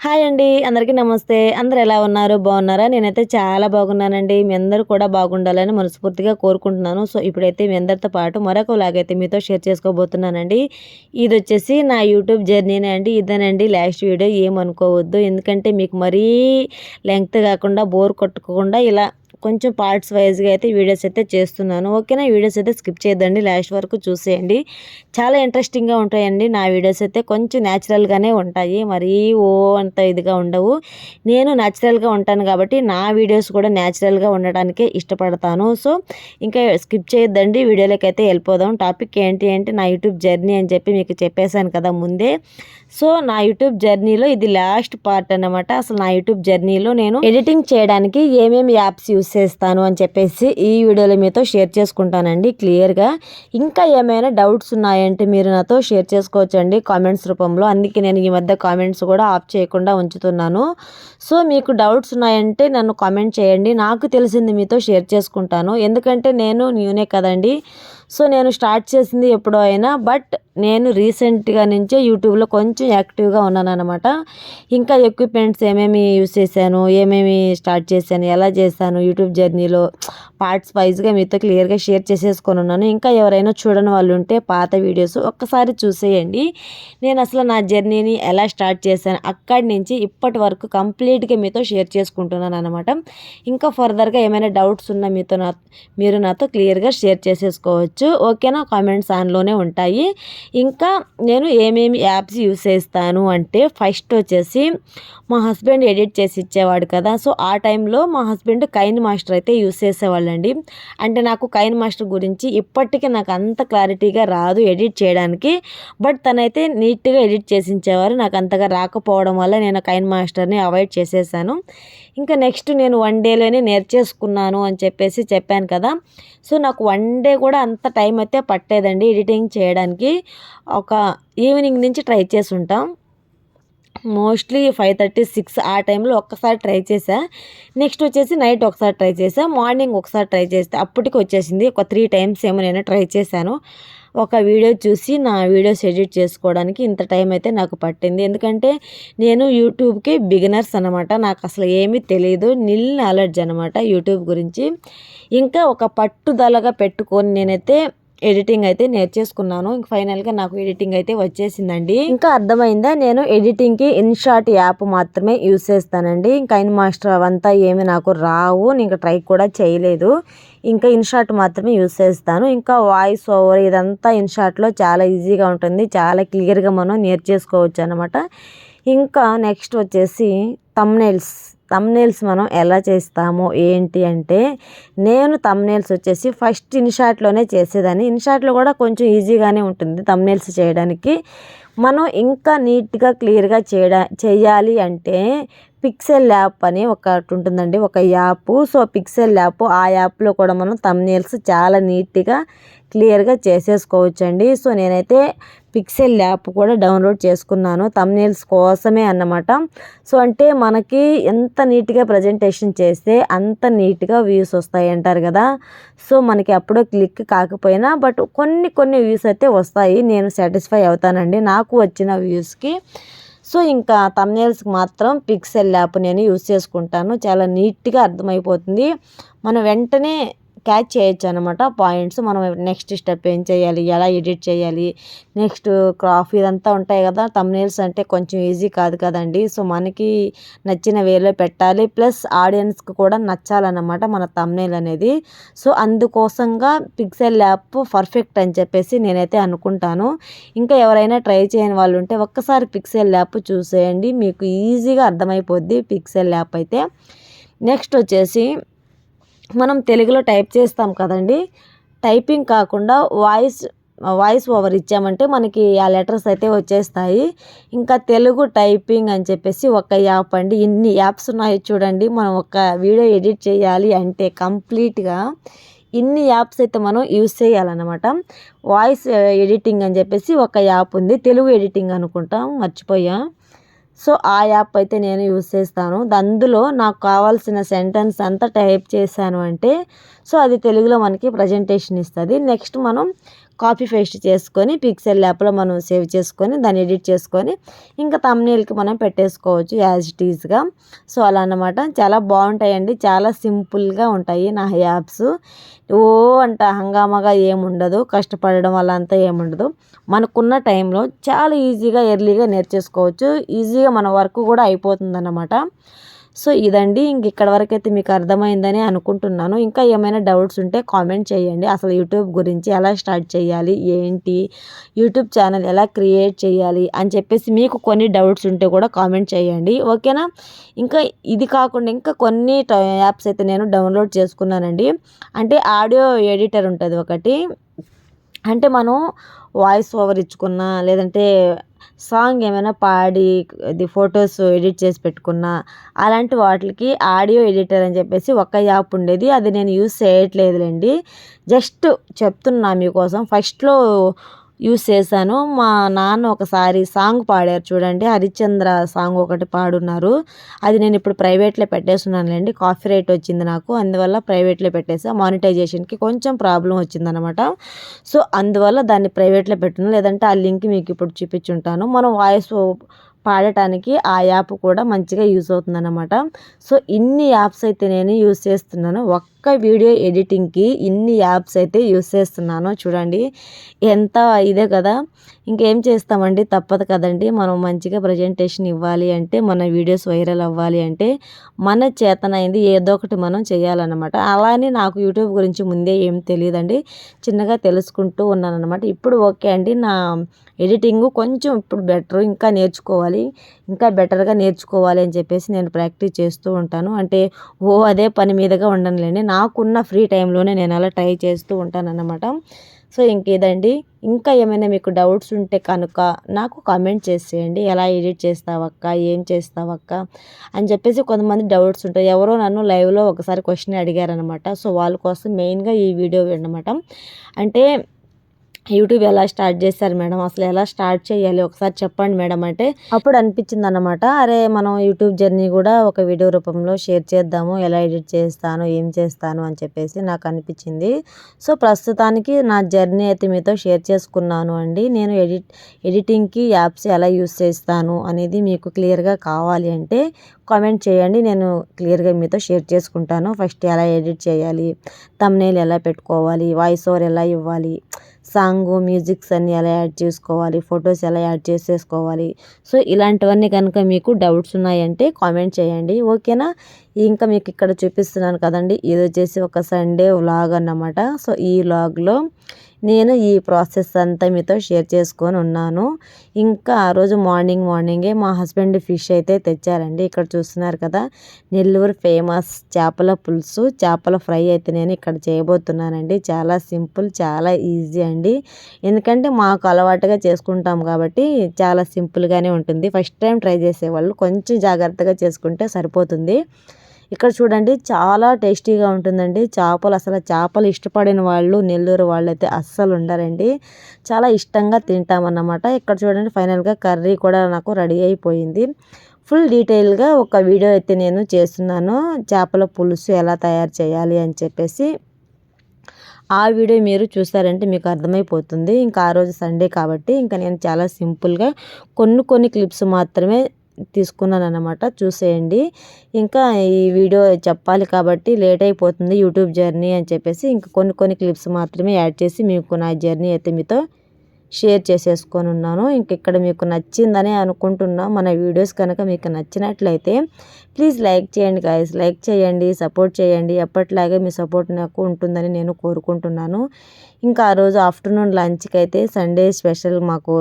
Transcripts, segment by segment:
Hi అండి అందరికీ నమస్తే. అందరు ఎలా ఉన్నారు? బాగున్నారా? నేనైతే చాలా బాగున్నానండి. మీ అందరూ కూడా బాగుండాలని మనస్ఫూర్తిగా కోరుకుంటున్నాను. సో ఇప్పుడైతే మీ అందరితో పాటు మరొక లాగైతే మీతో షేర్ చేసుకోబోతున్నానండి. ఇది వచ్చేసి నా యూట్యూబ్ జర్నీనే అండి. ఇదేనండి లాస్ట్ వీడియో. ఏమనుకోవద్దు. ఎందుకంటే మీకు మరీ లెంగ్త్ కాకుండా బోర్ కొట్టుకోకుండా ఇలా కొంచెం పార్ట్స్ వైజ్గా అయితే వీడియోస్ అయితే చేస్తున్నాను. ఓకేనా? వీడియోస్ అయితే స్కిప్ చేయదండి లాస్ట్ వరకు చూసేయండి. చాలా ఇంట్రెస్టింగ్గా ఉంటాయండి. నా వీడియోస్ అయితే కొంచెం న్యాచురల్గానే ఉంటాయి. మరీ ఓ అంత ఇదిగా ఉండవు. నేను న్యాచురల్గా ఉంటాను కాబట్టి నా వీడియోస్ కూడా న్యాచురల్గా ఉండడానికే ఇష్టపడతాను. సో ఇంకా స్కిప్ చేయొద్దండి. వీడియోలోకి అయితే వెళ్ళిపోదాం. టాపిక్ ఏంటి అంటే నా యూట్యూబ్ జర్నీ అని చెప్పి మీకు చెప్పేశాను కదా ముందే. సో నా యూట్యూబ్ జర్నీలో ఇది లాస్ట్ పార్ట్ అనమాట అసలు నా యూట్యూబ్ జర్నీలో నేను ఎడిటింగ్ చేయడానికి ఏమేమి యాప్స్ యూస్ చేస్తాను అని చెప్పేసి ఈ వీడియోలో మీతో షేర్ చేసుకుంటానండి క్లియర్గా. ఇంకా ఏమైనా డౌట్స్ ఉన్నాయంటే మీరు నాతో షేర్ చేసుకోవచ్చండి కామెంట్స్ రూపంలో. అందుకే నేను ఈ మధ్య కామెంట్స్ కూడా ఆఫ్ చేయకుండా ఉంచుతున్నాను. సో మీకు డౌట్స్ ఉన్నాయంటే నన్ను కామెంట్ చేయండి. నాకు తెలిసింది మీతో షేర్ చేసుకుంటాను. ఎందుకంటే నేను న్యూనే కదండి. సో నేను స్టార్ట్ చేసింది ఎప్పుడో అయినా బట్ నేను రీసెంట్గా నుంచే యూట్యూబ్లో కొంచెం యాక్టివ్గా ఉన్నాను అనమాట ఇంకా ఎక్విప్మెంట్స్ ఏమేమి యూస్ చేశాను ఏమేమి స్టార్ట్ చేశాను ఎలా చేశాను యూట్యూబ్ జర్నీలో పార్ట్స్ వైజ్గా మీతో క్లియర్గా షేర్ చేసేసుకొని ఉన్నాను. ఇంకా ఎవరైనా చూడని వాళ్ళు ఉంటే పాత వీడియోస్ ఒక్కసారి చూసేయండి. నేను అసలు నా జర్నీని ఎలా స్టార్ట్ చేశాను అక్కడి నుంచి ఇప్పటి వరకు కంప్లీట్గా మీతో షేర్ చేసుకుంటున్నాను అనమాట ఇంకా ఫర్దర్గా ఏమైనా డౌట్స్ ఉన్నా మీతో నా మీరు నాతో క్లియర్గా షేర్ చేసేసుకోవచ్చు. ఓకేనా? కామెంట్స్ ఆన్లోనే ఉంటాయి. ఇంకా నేను ఏమేమి యాప్స్ యూస్ చేస్తాను అంటే ఫస్ట్ వచ్చేసి మా హస్బెండ్ ఎడిట్ చేసి ఇచ్చేవాడు కదా. సో ఆ టైంలో మా హస్బెండ్ కైన్ మాస్టర్ అయితే యూస్ చేసేవాళ్ళండి. అంటే నాకు కైన్ మాస్టర్ గురించి ఇప్పటికీ నాకు అంత క్లారిటీగా రాదు ఎడిట్ చేయడానికి. బట్ తనైతే నీట్గా ఎడిట్ చేసి ఇచ్చేవారు నాకు అంతగా రాకపోవడం వల్ల నేను కైన్ మాస్టర్ని అవాయిడ్ చేసేసాను. ఇంకా నెక్స్ట్ నేను వన్ డేలోనే నేర్చేసుకున్నాను అని చెప్పేసి చెప్పాను కదా. సో నాకు వన్ డే కూడా అంత టైం అయితే పట్టేదండి ఎడిటింగ్ చేయడానికి. ఒక ఈవినింగ్ నుంచి ట్రై చేసి ఉంటాం మోస్ట్లీ ఫైవ్ థర్టీ సిక్స్ ఆ టైంలో ఒక్కసారి ట్రై చేసా నెక్స్ట్ వచ్చేసి నైట్ ఒకసారి ట్రై చేసా మార్నింగ్ ఒకసారి ట్రై చేస్తే అప్పటికి వచ్చేసింది. ఒక త్రీ టైమ్స్ ఏమో నేను ట్రై చేశాను. ఒక వీడియో చూసి నా వీడియోస్ ఎడిట్ చేసుకోవడానికి ఇంత టైం అయితే నాకు పట్టింది. ఎందుకంటే నేను యూట్యూబ్కి బిగినర్స్ అనమాట నాకు అసలు ఏమీ తెలియదు నిల్ నాలెడ్జ్ అనమాట యూట్యూబ్ గురించి. ఇంకా ఒక పట్టుదలగా పెట్టుకొని నేనైతే ఎడిటింగ్ అయితే నేర్చేసుకున్నాను. ఇంక ఫైనల్గా నాకు ఎడిటింగ్ అయితే వచ్చేసిందండి. ఇంకా అర్థమైందా? నేను ఎడిటింగ్కి ఇన్షార్ట్ యాప్ మాత్రమే యూస్ చేస్తానండి. ఇంకా ఇన్ మాస్టర్ అవంతా ఏమి నాకు రావు. ఇంకా ట్రై కూడా చేయలేదు. ఇంకా ఇన్షార్ట్ మాత్రమే యూస్ చేస్తాను. ఇంకా వాయిస్ ఓవర్ ఇదంతా ఇన్షార్ట్లో చాలా ఈజీగా ఉంటుంది. చాలా క్లియర్గా మనం నేర్చేసుకోవచ్చు అనమాట ఇంకా నెక్స్ట్ వచ్చేసి తమ్నైల్స్ తమ్నేల్స్ మనం ఎలా చేస్తామో ఏంటి అంటే నేను తమ్నేల్స్ వచ్చేసి ఫస్ట్ ఇన్షాట్లోనే చేసేదాన్ని. ఇన్షాట్లో కూడా కొంచెం ఈజీగానే ఉంటుంది తమ్నేల్స్ చేయడానికి. మనం ఇంకా నీట్గా క్లియర్గా చేయడా చేయాలి అంటే పిక్సెల్ యాప్ అని ఒకటి ఉంటుందండి ఒక యాప్. సో పిక్సెల్ యాప్ ఆ యాప్లో కూడా మనం తమ్నేల్స్ చాలా నీట్గా క్లియర్గా చేసేసుకోవచ్చండి. సో నేనైతే పిక్సెల్ యాప్ కూడా డౌన్లోడ్ చేసుకున్నాను తమ్నేల్స్ కోసమే అన్నమాట. సో అంటే మనకి ఎంత నీట్గా ప్రజెంటేషన్ చేస్తే అంత నీట్గా వ్యూస్ వస్తాయి అంటారు కదా. సో మనకి అప్పుడో క్లిక్ కాకపోయినా బట్ కొన్ని కొన్ని వ్యూస్ అయితే వస్తాయి. నేను సాటిస్ఫై అవుతానండి. నాకు వచ్చిన వ్యూస్కి సో ఇంకా తమ్నేల్స్కి మాత్రం పిక్సెల్ యాప్ నేను యూస్ చేసుకుంటాను. చాలా నీట్గా అర్థమైపోతుంది. మనం వెంటనే క్యాచ్ చేయొచ్చు అనమాట పాయింట్స్. మనం నెక్స్ట్ స్టెప్ ఏం చేయాలి? ఎలా ఎడిట్ చేయాలి? నెక్స్ట్ క్రాఫ్ ఇదంతా ఉంటాయి కదా తమ్నేల్స్ అంటే కొంచెం ఈజీ కాదు కదండి. సో మనకి నచ్చిన వేలో పెట్టాలి. ప్లస్ ఆడియన్స్కి కూడా నచ్చాలన్నమాట మన తమ్నేల్ అనేది. సో అందుకోసంగా పిక్సెల్ యాప్ పర్ఫెక్ట్ అని చెప్పేసి నేనైతే అనుకుంటాను. ఇంకా ఎవరైనా ట్రై చేయని వాళ్ళు ఉంటే ఒక్కసారి పిక్సెల్ యాప్ చూసేయండి. మీకు ఈజీగా అర్థమైపోద్ది పిక్సెల్ యాప్ అయితే. నెక్స్ట్ వచ్చేసి మనం తెలుగులో టైప్ చేస్తాం కదండి. టైపింగ్ కాకుండా వాయిస్ వాయిస్ ఓవర్ ఇచ్చామంటే మనకి ఆ లెటర్స్ అయితే వచ్చేస్తాయి. ఇంకా తెలుగు టైపింగ్ అని చెప్పేసి ఒక యాప్ అండి. ఇన్ని యాప్స్ ఉన్నాయి చూడండి. మనం ఒక వీడియో ఎడిట్ చేయాలి అంటే కంప్లీట్గా ఇన్ని యాప్స్ అయితే మనం యూస్ చేయాలన్నమాట. వాయిస్ ఎడిటింగ్ అని చెప్పేసి ఒక యాప్ ఉంది. తెలుగు ఎడిటింగ్ అనుకుంటాం. మర్చిపోయా. సో ఆ యాప్ అయితే నేను యూస్ చేస్తాను. అందులో నాకు కావాల్సిన సెంటెన్స్ అంతా టైప్ చేశాను అంటే సో అది తెలుగులో మనకి ప్రజెంటేషన్ ఇస్తుంది. నెక్స్ట్ మనం కాపీ పేస్ట్ చేసుకొని పిక్సెల్ యాప్లో మనం సేవ్ చేసుకొని దాన్ని ఎడిట్ చేసుకొని ఇంకా తమ్నీల్కి మనం పెట్టేసుకోవచ్చు యాజ్ ఇట్ ఈజ్గా సో అలా అన్నమాట. చాలా బాగుంటాయండి. చాలా సింపుల్గా ఉంటాయి నా యాప్స్. ఓ అంట హంగామాగా ఏముండదు. కష్టపడడం వల్ల అంతా ఏముండదు. మనకున్న టైంలో చాలా ఈజీగా ఎర్లీగా నేర్చేసుకోవచ్చు. ఈజీగా మన వర్క్ కూడా అయిపోతుంది అన్నమాట సో ఇదండి ఇంక ఇక్కడ వరకు అయితే మీకు అర్థమైందని అనుకుంటున్నాను. ఇంకా ఏమైనా డౌట్స్ ఉంటే కామెంట్ చేయండి. అసలు యూట్యూబ్ గురించి ఎలా స్టార్ట్ చేయాలి ఏంటి యూట్యూబ్ ఛానల్ ఎలా క్రియేట్ చేయాలి అని చెప్పేసి మీకు కొన్ని డౌట్స్ ఉంటే కూడా కామెంట్ చేయండి. ఓకేనా? ఇంకా ఇది కాకుండా ఇంకా కొన్ని యాప్స్ అయితే నేను డౌన్లోడ్ చేసుకున్నానండి. అంటే ఆడియో ఎడిటర్ ఉంటుంది ఒకటి. అంటే మనం వాయిస్ ఓవర్ ఇచ్చుకున్నా లేదంటే సాంగ్ ఏమైనా పాడి ఇది ఫొటోస్ ఎడిట్ చేసి పెట్టుకున్నా అలాంటి వాటికి ఆడియో ఎడిటర్ అని చెప్పేసి ఒక యాప్ ఉండేది. అది నేను యూస్ చేయట్లేదులేండి. జస్ట్ చెప్తున్నా మీకోసం. ఫస్ట్లో యూస్ చేశాను. మా నాన్న ఒకసారి సాంగ్ పాడారు చూడండి. హరిశ్చంద్ర సాంగ్ ఒకటి పాడున్నారు. అది నేను ఇప్పుడు ప్రైవేట్లో పెట్టేస్తున్నానులేండి. కాఫీ రైట్ వచ్చింది నాకు. అందువల్ల ప్రైవేట్లో పెట్టేసా. మానిటైజేషన్కి కొంచెం ప్రాబ్లం వచ్చిందనమాట సో అందువల్ల దాన్ని ప్రైవేట్లో పెట్టిన లేదంటే ఆ లింక్ మీకు ఇప్పుడు చూపించుంటాను. మనం వాయిస్ పాడటానికి ఆ యాప్ కూడా మంచిగా యూస్ అవుతుందన్నమాట. సో ఇన్ని యాప్స్ అయితే నేను యూస్ చేస్తున్నాను. ఒక్క వీడియో ఎడిటింగ్కి ఇన్ని యాప్స్ అయితే యూస్ చేస్తున్నాను. చూడండి ఎంత ఇదే కదా. ఇంకేం చేస్తామండి? తప్పదు కదండి. మనం మంచిగా ప్రజెంటేషన్ ఇవ్వాలి అంటే మన వీడియోస్ వైరల్ అవ్వాలి అంటే మన చేతనైంది ఏదో ఒకటి మనం చేయాలన్నమాట. అలానే నాకు యూట్యూబ్ గురించి ముందే ఏం తెలియదండి. చిన్నగా తెలుసుకుంటూ ఉన్నాను అనమాట ఇప్పుడు ఓకే అండి. నా ఎడిటింగ్ కొంచెం ఇప్పుడు బెటర్. ఇంకా నేర్చుకోవాలి. ఇంకా బెటర్గా నేర్చుకోవాలి అని చెప్పేసి నేను ప్రాక్టీస్ చేస్తూ ఉంటాను. అంటే ఓ అదే పని మీదగా ఉండనులేండి నాకున్న ఫ్రీ టైంలోనే నేను అలా ట్రై చేస్తూ ఉంటాను అన్నమాట సో ఇంకేదండి? ఇంకా ఏమైనా మీకు డౌట్స్ ఉంటే కనుక నాకు కామెంట్ చేసేయండి ఎలా ఎడిట్ చేస్తావక్క ఏం చేస్తావక్క అని చెప్పేసి కొంతమంది డౌట్స్ ఉంటాయి. ఎవరో నన్ను లైవ్లో ఒకసారి క్వశ్చన్ అడిగారనమాట సో వాళ్ళ కోసం మెయిన్గా ఈ వీడియో అనమాట అంటే యూట్యూబ్ ఎలా స్టార్ట్ చేశారు మేడం? అసలు ఎలా స్టార్ట్ చేయాలి? ఒకసారి చెప్పండి మేడం. అంటే అప్పుడు అనిపించింది అనమాట అరే మనం యూట్యూబ్ జర్నీ కూడా ఒక వీడియో రూపంలో షేర్ చేద్దాము ఎలా ఎడిట్ చేస్తాను ఏం చేస్తాను అని చెప్పేసి నాకు అనిపించింది. సో ప్రస్తుతానికి నా జర్నీ అయితే మీతో షేర్ చేసుకున్నాను అండి. నేను ఎడిట్ ఎడిటింగ్కి యాప్స్ ఎలా యూస్ చేస్తాను అనేది మీకు క్లియర్గా కావాలి అంటే కామెంట్ చేయండి. నేను క్లియర్గా మీతో షేర్ చేసుకుంటాను. ఫస్ట్ ఎలా ఎడిట్ చేయాలి? తమ్నేల్ ఎలా పెట్టుకోవాలి? వాయిస్ ఓవర్ ఎలా ఇవ్వాలి? సాంగ్ మ్యూజిక్స్ అన్నీ ఎలా యాడ్ చేసుకోవాలి ఫొటోస్ ఎలా యాడ్ చేసేసుకోవాలి. సో ఇలాంటివన్నీ కనుక మీకు డౌట్స్ ఉన్నాయంటే కామెంట్ చేయండి. ఓకేనా? ఇంకా మీకు ఇక్కడ చూపిస్తున్నాను కదండి. ఇది వచ్చేసి ఒక సండే వ్లాగ్ అన్నమాట. సో ఈ వ్లాగ్లో నేను ఈ ప్రాసెస్ అంతా మీతో షేర్ చేసుకొని ఉన్నాను. ఇంకా ఆ రోజు మార్నింగ్ మార్నింగే మా హస్బెండ్ ఫిష్ అయితే తెచ్చారండి. ఇక్కడ చూస్తున్నారు కదా నెల్లూరు ఫేమస్ చేపల పులుసు చేపల ఫ్రై అయితే నేను ఇక్కడ చేయబోతున్నానండి. చాలా సింపుల్ చాలా ఈజీ అండి. ఎందుకంటే మాకు అలవాటుగా చేసుకుంటాం కాబట్టి చాలా సింపుల్గానే ఉంటుంది. ఫస్ట్ టైం ట్రై చేసేవాళ్ళు కొంచెం జాగ్రత్తగా చేసుకుంటే సరిపోతుంది. ఇక్కడ చూడండి చాలా టేస్టీగా ఉంటుందండి. చేపలు అసలు చేపలు ఇష్టపడిన వాళ్ళు నెల్లూరు వాళ్ళు అయితే అస్సలు ఉండరండి. చాలా ఇష్టంగా తింటామన్నమాట. ఇక్కడ చూడండి ఫైనల్గా కర్రీ కూడా నాకు రెడీ అయిపోయింది. ఫుల్ డీటెయిల్గా ఒక వీడియో అయితే నేను చేస్తున్నాను. చేపల పులుసు ఎలా తయారు చేయాలి అని చెప్పేసి. ఆ వీడియో మీరు చూసారంటే మీకు అర్థమైపోతుంది. ఇంకా ఆ రోజు సండే కాబట్టి ఇంకా నేను చాలా సింపుల్గా కొన్ని కొన్ని క్లిప్స్ మాత్రమే తీసుకున్నాను అనమాట చూసేయండి. ఇంకా ఈ వీడియో చెప్పాలి కాబట్టి లేట్ అయిపోతుంది యూట్యూబ్ జర్నీ అని చెప్పేసి ఇంకా కొన్ని కొన్ని క్లిప్స్ మాత్రమే యాడ్ చేసి మీకు నా జర్నీ అయితే మీతో షేర్ చేసేసుకొని ఉన్నాను. ఇంక ఇక్కడ మీకు నచ్చిందని అనుకుంటున్నా. మన వీడియోస్ కనుక మీకు నచ్చినట్లయితే ప్లీజ్ లైక్ చేయండి గాయస్. లైక్ చేయండి సపోర్ట్ చేయండి. ఎప్పటిలాగే మీ సపోర్ట్ నాకు ఉంటుందని నేను కోరుకుంటున్నాను. ఇంకా ఆ రోజు ఆఫ్టర్నూన్ లంచ్కి అయితే సండే స్పెషల్ మాకు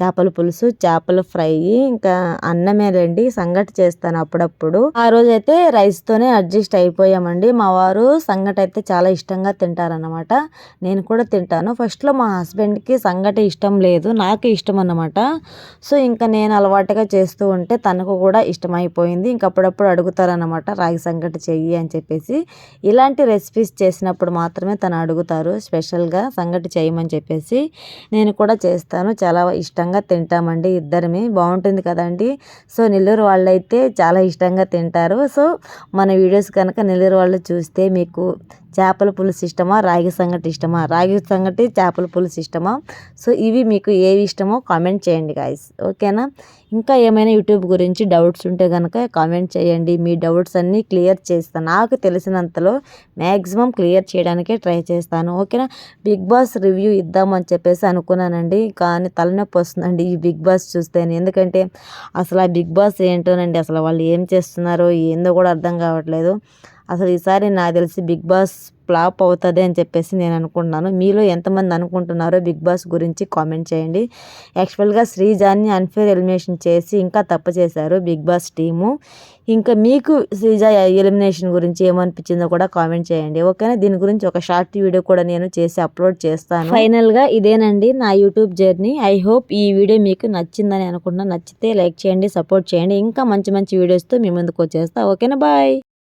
చేపల పులుసు చేపల ఫ్రై ఇంకా అన్నమేలండి. సంగటి చేస్తాను అప్పుడప్పుడు. ఆ రోజు అయితే రైస్తోనే అడ్జస్ట్ అయిపోయామండి. మా వారు సంగటి అయితే చాలా ఇష్టంగా తింటారనమాట నేను కూడా తింటాను. ఫస్ట్లో మా హస్బెండ్కి సంగటి ఇష్టం లేదు నాకు ఇష్టం అన్నమాట. సో ఇంకా నేను అలవాటుగా చేస్తూ ఉంటే తనకు కూడా ఇష్టమైపోయింది. ఇంక అప్పుడప్పుడు అడుగుతారనమాట రాగి సంగటి చెయ్యి అని చెప్పేసి. ఇలాంటి రెసిపీస్ చేసినప్పుడు మాత్రమే తను అడుగుతారు స్పెషల్గా సంగటి చేయమని చెప్పేసి. నేను కూడా చేస్తాను. చాలా ఇష్టం ఇష్టంగా తింటామండి ఇద్దరమే. బాగుంటుంది కదండి. సో నెల్లూరు వాళ్ళు అయితే చాలా ఇష్టంగా తింటారు. సో మన వీడియోస్ కనుక నెల్లూరు వాళ్ళు చూస్తే మీకు చేపల పులుసు ఇష్టమా? రాగి సంగటి ఇష్టమా? రాగి సంగటి చేపల పులుసు ఇష్టమా? సో ఇవి మీకు ఏవి ఇష్టమో కామెంట్ చేయండి గాయస్ ఓకేనా ఇంకా ఏమైనా యూట్యూబ్ గురించి డౌట్స్ ఉంటే కనుక కామెంట్ చేయండి. మీ డౌట్స్ అన్నీ క్లియర్ చేస్తాను నాకు తెలిసినంతలో మ్యాక్సిమం క్లియర్ చేయడానికే ట్రై చేస్తాను. ఓకేనా బిగ్ బాస్ రివ్యూ ఇద్దామని చెప్పేసి అనుకున్నానండి. కానీ తలనొప్పి వస్తుందండి ఈ బిగ్ బాస్ చూస్తేనే. ఎందుకంటే అసలు ఆ బిగ్ బాస్ ఏంటోనండి? అసలు వాళ్ళు ఏం చేస్తున్నారో ఏందో కూడా అర్థం కావట్లేదు. అసలు ఈసారి నాకు తెలిసి బిగ్ బాస్ ఫ్లాప్ అవుతుంది అని చెప్పేసి నేను అనుకుంటున్నాను. మీలో ఎంతమంది అనుకుంటున్నారో బిగ్ బాస్ గురించి కామెంట్ చేయండి. యాక్చువల్గా శ్రీజాని అన్ఫేర్ ఎలిమినేషన్ చేసి ఇంకా తప్పు చేశారు బిగ్ బాస్ టీము. ఇంకా మీకు శ్రీజ ఎలిమినేషన్ గురించి ఏమనిపించిందో కూడా కామెంట్ చేయండి. ఓకేనా? దీని గురించి ఒక షార్ట్ వీడియో కూడా నేను చేసి అప్లోడ్ చేస్తాను. ఫైనల్గా ఇదేనండి నా యూట్యూబ్ జర్నీ. ఐ హోప్ ఈ వీడియో మీకు నచ్చిందని అనుకున్నా నచ్చితే లైక్ చేయండి సపోర్ట్ చేయండి. ఇంకా మంచి మంచి వీడియోస్తో మీ ముందుకు వచ్చేస్తా. ఓకేనా? బాయ్!